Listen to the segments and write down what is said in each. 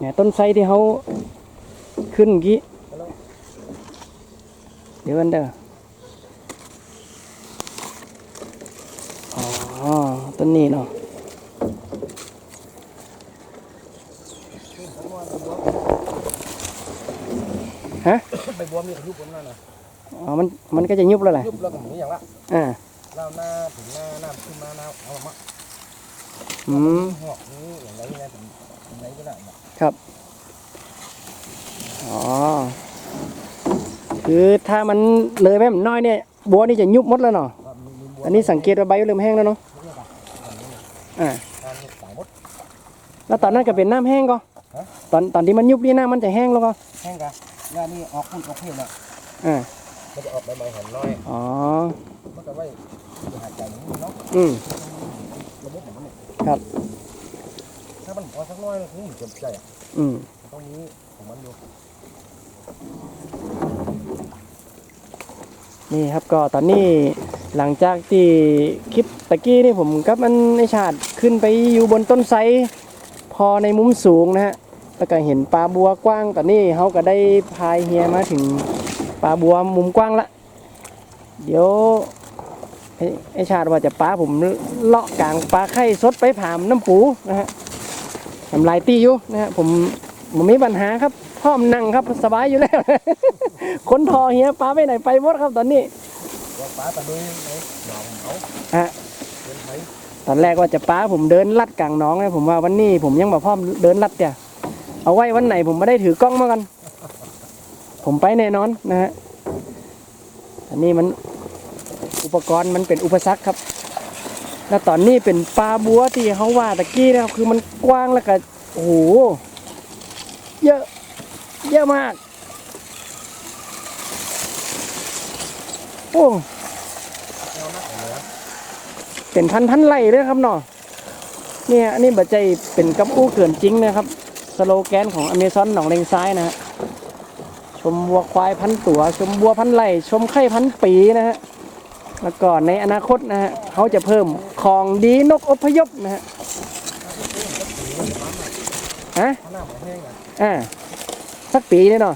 เนี่ยต้นไทรที่เขาขึ้นเมื่อกี้เดี๋ยวกันเด้ออ๋อต้นนี้เนาะฮะใบบัวมีอายุผมนั่นน่ะอ๋อมันมันก็จะยุบแล้วแหละยุบแล้วก็หมุนอย่างละอ่าเล่าหน้าถึงหน้าหน้าขึ้นมาหน้าเอามาอืมหอกนี้อย่างไรนะถึง ไหนก็ได้นะอ๋อ คือถ้ามันเลยไปมันน้อยเนี่ยบัวนี่จะยุบหมดแล้วเนาะว่ามีมีบัวอันนี้สังเกตว่าใบเริ่มแห้งแล้วเนาะเนี่ยป่ะอันนี้อ่าการเห็ดสายมดแล้วตอนนั้นก็เป็นน้ำแห้งก็ฮะตอนตอนที่มันยุบนี่น้ำมันจะแห้งแล้วก็ แห้งกันงานนี้ออกพุ่นออกเพี้ยนอะอ่ามันจะออกใบไม้หอมน้อย อ๋อมันก็ไว้หายใจอย่างนี้เนาะ อืมระบบของมันเนี่ยครับ ถ้ามันพอสักน้อยก็คงเจ็บใจอะอืมต้องมีของมันอยู่นี่ครับก็ตอนนี้หลังจากที่คลิปตะกี้นี่ผมกับมันในชาติขึ้นไปอยู่บนต้นไทรพอในมุมสูงนะฮะแล้วก็เห็นปลาบัวกว้างตอนนี้เขาก็ได้พายเฮียมาถึงปลาบัวมุมกว้างละเดี๋ยวไอ้ไอชาติว่าจะปลาผมเลาะกลางปลาไข่สดไปผามน้ำปูนะฮะ ทำลายตีอยู่นะฮะผมผมไม่มีปัญหาครับพร้อมนั่งครับสบายอยู่แล้วคนทอเฮียปลาไปไหนไปหมดครับตอนนี้ว่าปลาตะลุยไหนหนองเขาฮะเป็นไผตอนแรกว่าจะป้าผมเดินลัดกลางหน้องนะผมว่าวันนี้ผมยังบ่พร้อมเดินลัดเดียวเอาไว้วันไหนผมไม่ได้ถือกล้องมากัน ผมไปแน่นอนนะฮะอันนี้มันอุปกรณ์มันเป็นอุปสรรคครับ แล้วตอนนี้เป็นปลาบัวที่เขาว่าตะกี้นะครับคือมันกว้างแล้วก็โอ้โหเยอะเยอะมาก โอ้เป็นพันพันไร่เลยครับเนาะเนี่ยอันนี้บัจใจเป็นกับอู้เกินจริงนะครับ สโลแกนของอเมซอนหนองเลงซ้ายนะฮะชมวัวควายพันตัว ชมวัวพันไร่ชมไข่พันปีนะฮะ แล้วก็ในอนาคตนะฮะเขาจะเพิ่มของดีนกอพยพนะฮะฮะอ่าสักปีเนี่เนาะ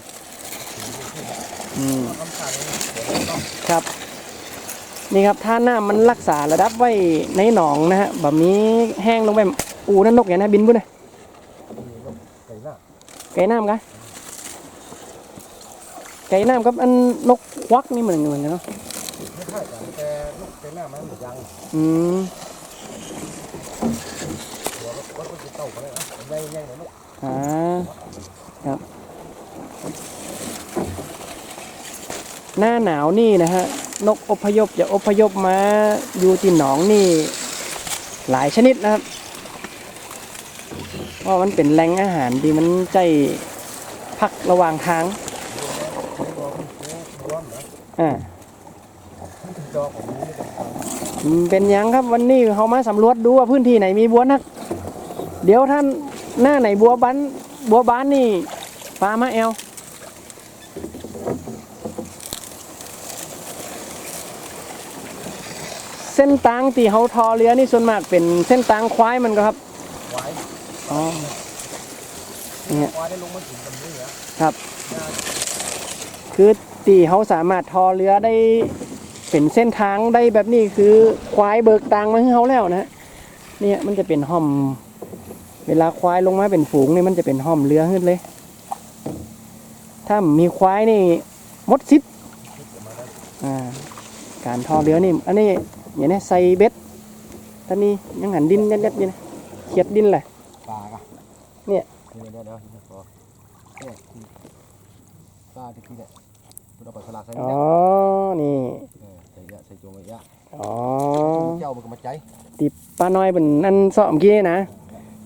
อืมคำสั่งเนี่ยต้องครับนี่ครับถ้าน้ำมันรักษาระดับไว้ในหนองนะฮะแบบนี้แห้งลงไปอูนั่นนกอย่างนะบินบุ้นนะมีลมไก่หน้าไก่น้ำกะไก่น้ำกับอันนกควักนี่เหมือนเหมือนกันเนาะ ไม่ใช่กันแต่ลูกไก่หน้ามันยังอืมหัวรถรถก็จะเต่าไปเลยอะใหญ่ใหญ่เลยลูกอ่าครับ หน้าหนาวนี่นะฮะ นกอพยพจะอพยพมาอยู่ที่หนองนี่ หลายชนิดนะครับเพราะมันเป็นแหล่งอาหารที่มันใจพักระหว่างทางอ่า จอของนี้ไม่ต้องทอืมเป็นหยังครับวันนี้เขามาสำรวจดูว่าพื้นที่ไหนมีบัวนัก เดี๋ยวท่านหน้าไหนบัวบันบัวบานนี่ปลามาแอลเส้นตางที่เขาทอเรือนี่ส่วนมากเป็นเส้นตางควายมันก็ครับำควายอ๋อเนี่ยควายได้ลงมาถึงกันนี้เหรอครับ คือตีเขาสามารถทอเรือได้ เป็นเส้นทางได้แบบนี้คือควายเบิกตังมาให้เขาแล้วนะฮะเนี่ยมันจะเป็นห้อม เวลาควายลงมาเป็นฝูงนี่มันจะเป็นห้อมเรือขึ้นเลย ถ้ามีควายนี่มดซิดอ่าการทอเรือนี่ อันนี้อย่างนี้ใส่เบ็ดท่านนี้ยังหันดินยัดๆอยู่นะเขียดดินแหละปลากะเนี่ยเดี๋ยวเดี๋ยวเดี๋ยวเดี๋ยวขอเนี่ยปลาที่ที่เนี่ยคุณเอาไปสลัดใส่อ๋เนี่อยนี่เออใส่เยอะใส่โจมเยอะอ๋อเจ้ามันก็มาใจตีปลาน้อยเป็นอันเสาะเมื่อกี้นะ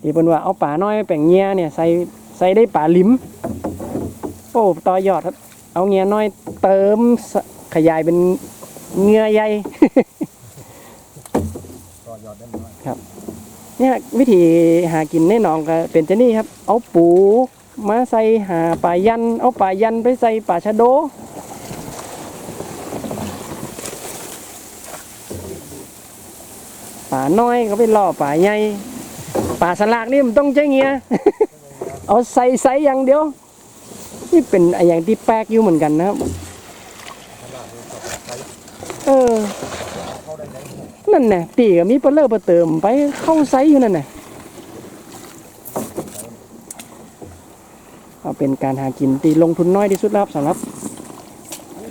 ตีเป็นว่าเอาปลาน้อยไปแป่งเงียเนี่ยใส่ใส่ได้ปลาลิมโอ้ต่อยอดครับ เอาเงียน้อยเติมสขยายเป็นเงือใหญ่ต่อยอดได้น้อยเนี่ยวิธีหากินในหนองก็เป็นจะนี่ครับ เอาปูมาใส่หาปลายัน เอาปลายันไปใส่ปลาชะโด ปลาน้อยก็ไปล่อปลาใหญ่ปลาสลากนี่มันต้องใจเงียเอาใส่ใส่อย่างเดียว นี่เป็นอะไรอย่างที่แปลกอยู่เหมือนกันนะครับขนาดนี้ก็ใช้เออเข้าได้ไหมนั่นน่ะตีก็มีเปลเลอร์เปลเติมไปเข้าไซส์อยู่นั่นน่ะเอาเป็นการหากินตีลงทุนน้อยที่สุดแล้วครับสำหรับ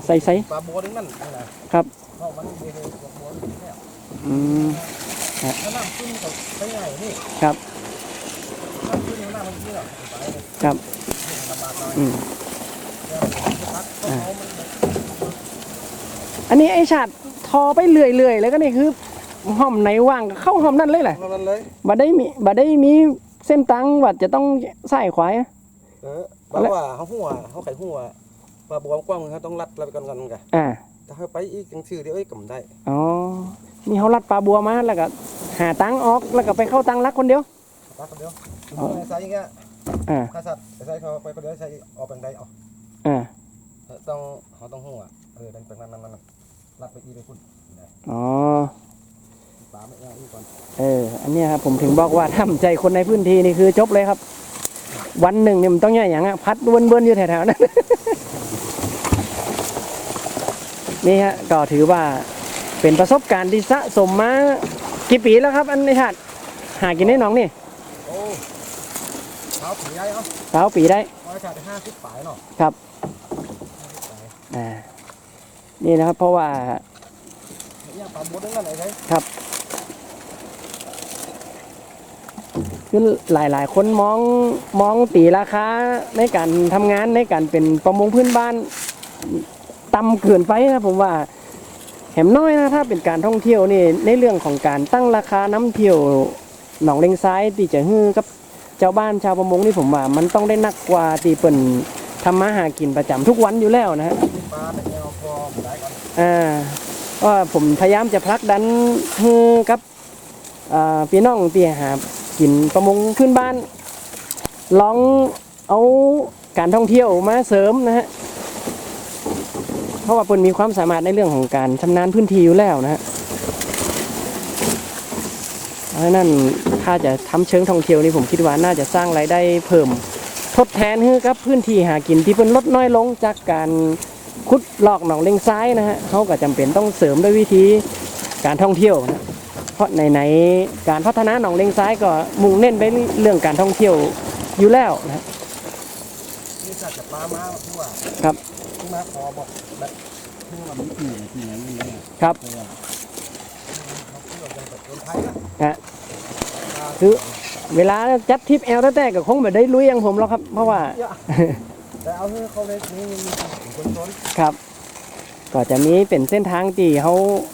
ใส่ไซส์ปลาบัวนึงนั่นนะครับเพราะมั นเบลล์ปลาบัวนี่แค่อืมถ้าน้ำขึ้นก็ใช้ง่ายนี่ครับน้ำขึ้นน้ำมันขึ้นหรอไปเลยครับลำบากหน่อยอืมแล้วพักต้องเอามันแบบอันนี้ไอชาติทอไปเรื่อยๆเลยก็นี่คือห้อมไหนว่างก็เข้าห้อมนั่นเลยแหละเท่านั้นเลยบ่ได้มีบ่ได้มีเส้นตังว่าจะต้องใส่ขวายอะเออบอกว่าเขาหัวเขาไข่หัวปลาบัวกว้างเขาต้องรัดรัดไปก่อนกันไงอ่าถ้าเขาไปอีกจังชื่อเดียวเอ้ยกำได้อ๋อ นี่เขาลัดปลาบัวมาแล้วก็หาตังออกแล้วก็ไปเข้าตังรักคนเดียวรัดคนเดียวอ๋อใส่อย่างเงี้ยอ่าถ้าสัตว์ใส่เขาไปคนเดียวใส่ออกแปลงใดออกอ่าต้องเขาต้องหัวเออแปลงนั้นนั้นนั้นรัดไปอีไปคุณอ๋อปลาไม่เอาอีกก่อนเอออันเนี้ยครับผมถึงบอกว่าทำใจคนในพื้นที่นี่คือจบเลยครับ วันหนึ่งเนี่ยมันต้องอย่างอย่างอะพัดเบิ้นๆอยู่แถวๆนั้นนี่ฮะก็ถือว่า เป็นประสบการณ์ที่สะสมมากี่ปีแล้วครับอันในชาติหากินได้น้องนี่โอ้เท้าผีได้เนาะสาวปีได้ร้อยชาติห้าสิบปลายเนาะครับห้าสิบปลายอ่านี่นะครับเพราะว่าเนี่ยปลาบัวนึงนั่นไหนใช่คือหลายๆ คนมองมองตีราคาในการทำงานในการเป็นประมงพื้นบ้านต่ำเกินไปนะผมว่า แหมน้อยนะถ้าเป็นการท่องเที่ยวนี่ในเรื่องของการตั้งราคาน้ำเที่ยวหนองเลงซ้ายที่จะฮื้อกับเจ้าบ้านชาวประมงนี่ผมว่า มันต้องได้นักกว่าตีเปิ่นทำมาหากินประจำทุกวันอยู่แล้วนะฮะอ่าว่าผมพยายามจะผลักดันฮือกับอ่าพี่น้องที่หากินประมงพื้นบ้านลองเอาการท่องเที่ยวมาเสริมนะฮะ เพราะว่าเปิ้นมีความสามารถในเรื่องของการชำนาญพื้นที่อยู่แล้วนะฮะเพราะนั้นถ้าจะทำเชิงท่องเที่ยวนี่ผมคิดว่าน่าจะสร้างรายได้เพิ่ม ทดแทนให้กับพื้นที่หากินที่เพิ่นลดน้อยลงจากการขุดลอกหนองเลงซ้ายนะฮะเขาก็จำเป็นต้องเสริมด้วยวิธีการท่องเที่ยวนะเพราะในในๆการพัฒนาหนองเลงซ้ายก็มุ่งเน้นไปเรื่องการท่องเที่ยวอยู่แล้วนะฮะนี่สัตว์จะปลามาที่วครับมาขอบอก ครับเขาเที่ยวยังแบบคนไทยนะฮะคือเวลาจัดทริปแอลแต่ๆก็คงไม่ได้ลุยอย่างผมหรอกครับ เพราะว่าเยอะแต่เอาให้เขาเลยนี่มีคนชนครับ ก็จะมีเป็นเส้นทางที่เขา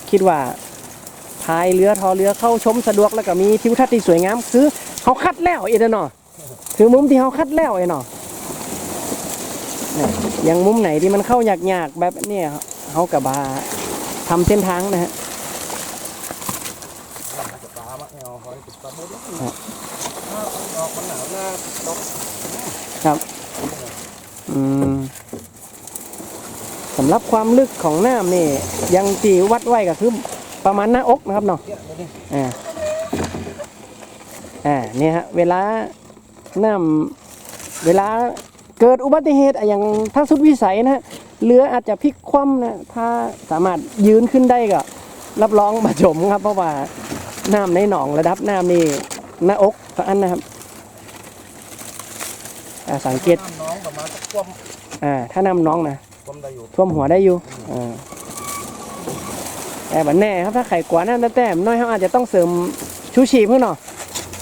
คิดว่าพายเรือทอเรือเข้าชมสะดวกแล้วก็มีทิวทัศน์ที่สวยงามคือเขาคัดแล้วเอ็นเนาะคือมุมที่เขาคัดแล้วเอ็นเนาะเนี่ยอย่างมุมไหนที่มันเข้ายากๆแบบเนี้ย เขากับบาทำเส้นทางนะฮะครับ อืมสำหรับความลึกของน้ำนี่ ยังตีวัดไว้ก็คือประมาณหน้าอกนะครับเนาะอ่าอ่าเนี่ยฮะ เวลาน้ำเวลาเกิดอุบัติเหตุอะอย่างถ้าสุดวิสัยนะฮะ เรืออาจจะพลิกคว่ำนะถ้าสามารถยืนขึ้นได้ก็ รับรองมาชมครับ เพราะว่าน้ำในหนองระดับน้ำนี่หน้าอกสักอันนะครับอ่าสังเกตน้ำน้องประมาณสักความอ่าถ้าน้ำน้องนะความได้อยู่ท่วมหัวได้อยู่อ่าแต่บันแน่ครับถ้าไข่กว่านั่นแต่แต่น้อยเขาอาจจะต้องเสริมชูชีพเพื่อหน่อย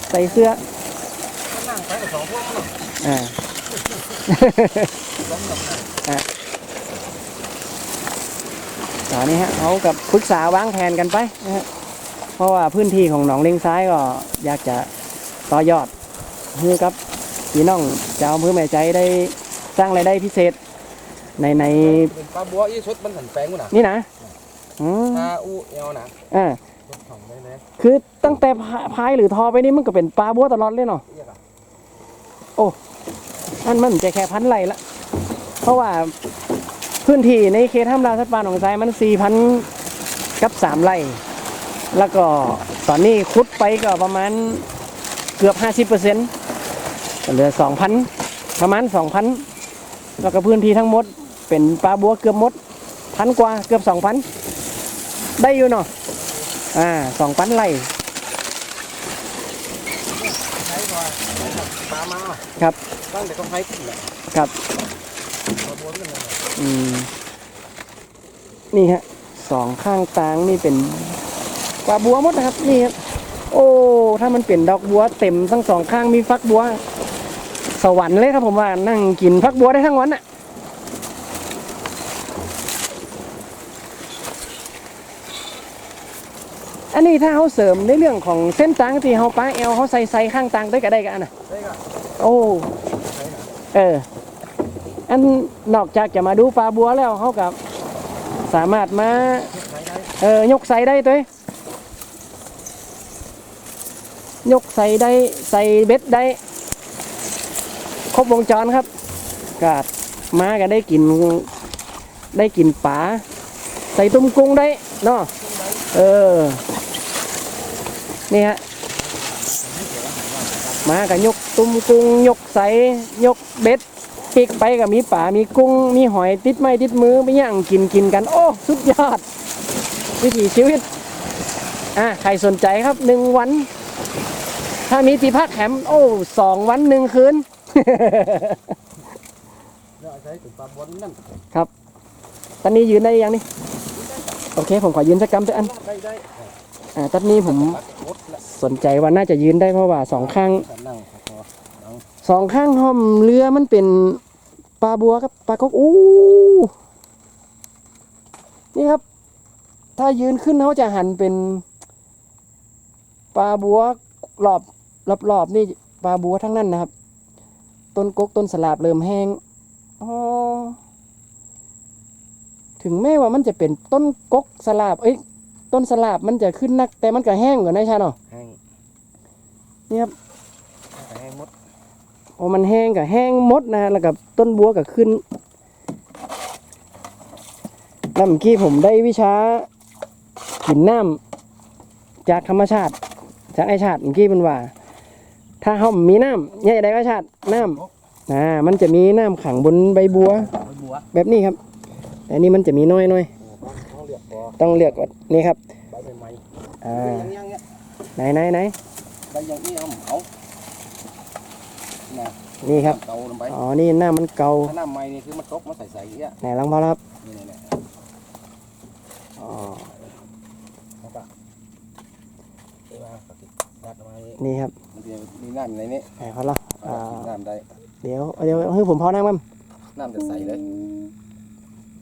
ใส่เสื้อนั่งไปกับสองพวกมันอ่า ล้มหลับ ตอนนี้ฮะเขากับปรึกษาวางแผนกันไปนะฮะเพราะว่าพื้นที่ของหนองเลงซ้ายก็อยากจะต่อยอดเพื่อกับพี่น้องเจ้าอำเพื่อแม่ใจได้สร้างรายได้พิเศษในในเป็นปลาบัวอีชุดมันหันแปลงกูนะนี่นะอืมปลาอูเอวนะอ่าชุดของเลยนะคือตั้งแต่พาพายหรือทอไปนี่มันก็เป็นปลาบัวตลอดเลยเนาะเรียกอะอันมันจะแค่พันไรละเพราะว่า พื้นที่ในเขตห้ามลาสัตว์ป่าหนองไซมันสี่พันกับสามไร่ แล้วก็ตอนนี้คุดไปก็ประมาณเกือบห้าสิบเปอร์เซ็นต์เหลือสองพันประมาณสองพันแล้วก็พื้นที่ทั้งหมด เป็นปลาบัวเกือบหมดพันกว่าเกือบสองพันได้อยู่เนาะอ่าสองพันไร่ปลามาครับตั้งแต่ต้องใช้ขึ้นแหละครับ อืม นี่ฮะสองข้างตางนี่เป็นปลาบัวหมดนะครับ นี่ครับโอ้ถ้ามันเป็นดอกบัวเต็มทั้งสองข้างมีฟักบัว สวรรค์เลยครับผมว่านั่งกินฟักบัวได้ทั้งวันน่ะอันนี้ถ้าเขาเสริมในเรื่องของเส้นตางที่เขาป้าแอลเขาใส่ใส่ข้างตางได้ก็ได้กันนะได้ก็โอ้เออ อันนอกจากจะมาดูปลาบัวแล้วเขากับสามารถมาเออยกใส่ได้ตัวยกใส่ได้ใส่เบ็ดได้ ครบวงจรครับก็มาก็ได้กินได้กินปลาใส่ตุ้มกุ้งได้เนาะเออ นี่ฮะมาก็ยกตุ้มกุ้งยกใส่ยกเบ็ด ปิกไปก็มีป่ามีกุ้ง มีหอยติดไม้ติดมือไม่ย่างกินกินกัน โอ้ สุดยอด วิถีชีวิต อะ ใครสนใจครับหนึ่งวัน ถ้ามีที่พักแคมป์โอ้สองวันหนึ่งคืนแล้วใช้ถึงปลาบัวนั่นตอนนี้ยืนได้ยังนี่ โอเค ผมขอยืนสักกำสักอันอ่าตอนนี้ผมสนใจว่าน่าจะยืนได้เพราะว่าสองข้าง สองข้างห้อมเรือมันเป็นปลาบัวครับปลากกอู้นี่ครับ ถ้ายืนขึ้นเขาจะหันเป็นปลาบัวรอบรอบรอบนี่ปลาบัวทั้งนั้นนะครับ ต้นกกต้นสลาบเริ่มแห้งอ๋อถึงแม้ว่ามันจะเป็นต้นกกสลาบเอ้ยต้นสลาบมันจะขึ้นนัก แต่มันก็แห้งกว่านะชาเนาะแห้งนี่ครับแห้งหมด พอมันแห้งกับแห้งมดนะแล้วกับต้นบัวก็ขึ้นแล้วเมื่อกี้ผมได้วิชากินน้ำจากธรรมชาติ จากไอชาติเมื่อกี้มันว่า ถ้าเขามีน้ำเนี่ยได้ไอชาติน้ำอ่ามันจะมีน้ำขังบนใบบัว แบบนี้ครับแต่อันนี้มันจะมีน้อยน้อยต้องเลือกก่อนนี่ครับใบใหม่อ่าไหนไหนไหนใบยังนี่เอาเอา น่ะนี่ครับเตาลงไปอ๋อ นี่น้ำมันเก่าถ้าน้ำใหม่นี่คือมันตกมาใส่ใส่เงี้ยไหนลองพอแล้วครับ นี่นี่นี่อ๋อแล้วก็เออปฏิบัติมานี่นี่ครับมันจะมีน้ำอยู่ในนี้ไหนพอแล้วเอาอ่าน้ำได้ เดี๋ยว เดี๋ยวให้ผมพอน้ำมันน้ำจะใสเลย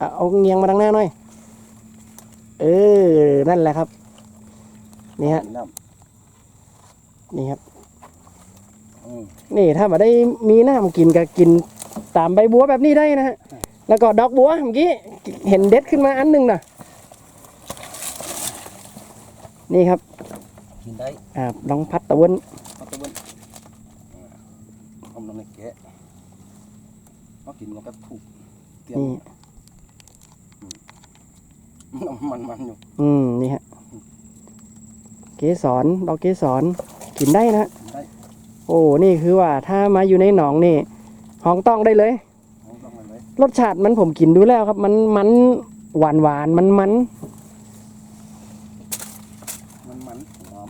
อะเอาเงียงมาทางหน้าหน่อย เออ นั่นแหละครับ นี่ฮะมีน้นี่ครับำอืม นี่ถ้ามาได้มีน้ำกินก็กินตามใบบัวแบบนี้ได้นะฮะแล้วก็ดอกบัวเมื่อกี้เห็นเด็ดขึ้นมาอันหนึงนะนี่ครับกินได้อ่าลองพัดตะวันเอาตัวเบิ้ลเอาน้ำในแกะเอากินมันก็ถูกเตรียมนี่มันมันอยู่อืมนี่ฮะเกสรดอกเกสรกินได้นะฮะกินได้ โอ้นี่คือว่าถ้ามาอยู่ในหนองนี่ห้องต้องได้เลยเอาต้องมันไว้รสชาติมันผมกินดูแล้วครับ มันมันหวานหวานมันมันมันมันหอม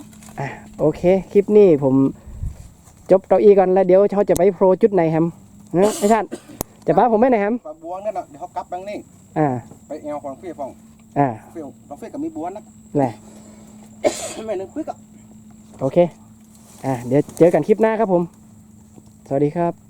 โอเค คลิปนี้ผมจบเก้าอี้ก่อนแล้วเดี๋ยวเขาจะไปโปรจุดไหนแฮมนะไอ้ชาติจะป้าผมไม่ไหนแฮมปลาบัวนั่นน่ะเดี๋ยวเขากลับแบงนี่อ่า ไปแอลของเฟี้ยฟองอ่าเฟี้ยเราเฟี้ยกับมีบัวนะแหละแม่นึงคุยกับโอเค อะเดี๋ยวเจอกันคลิปหน้าครับผม สวัสดีครับ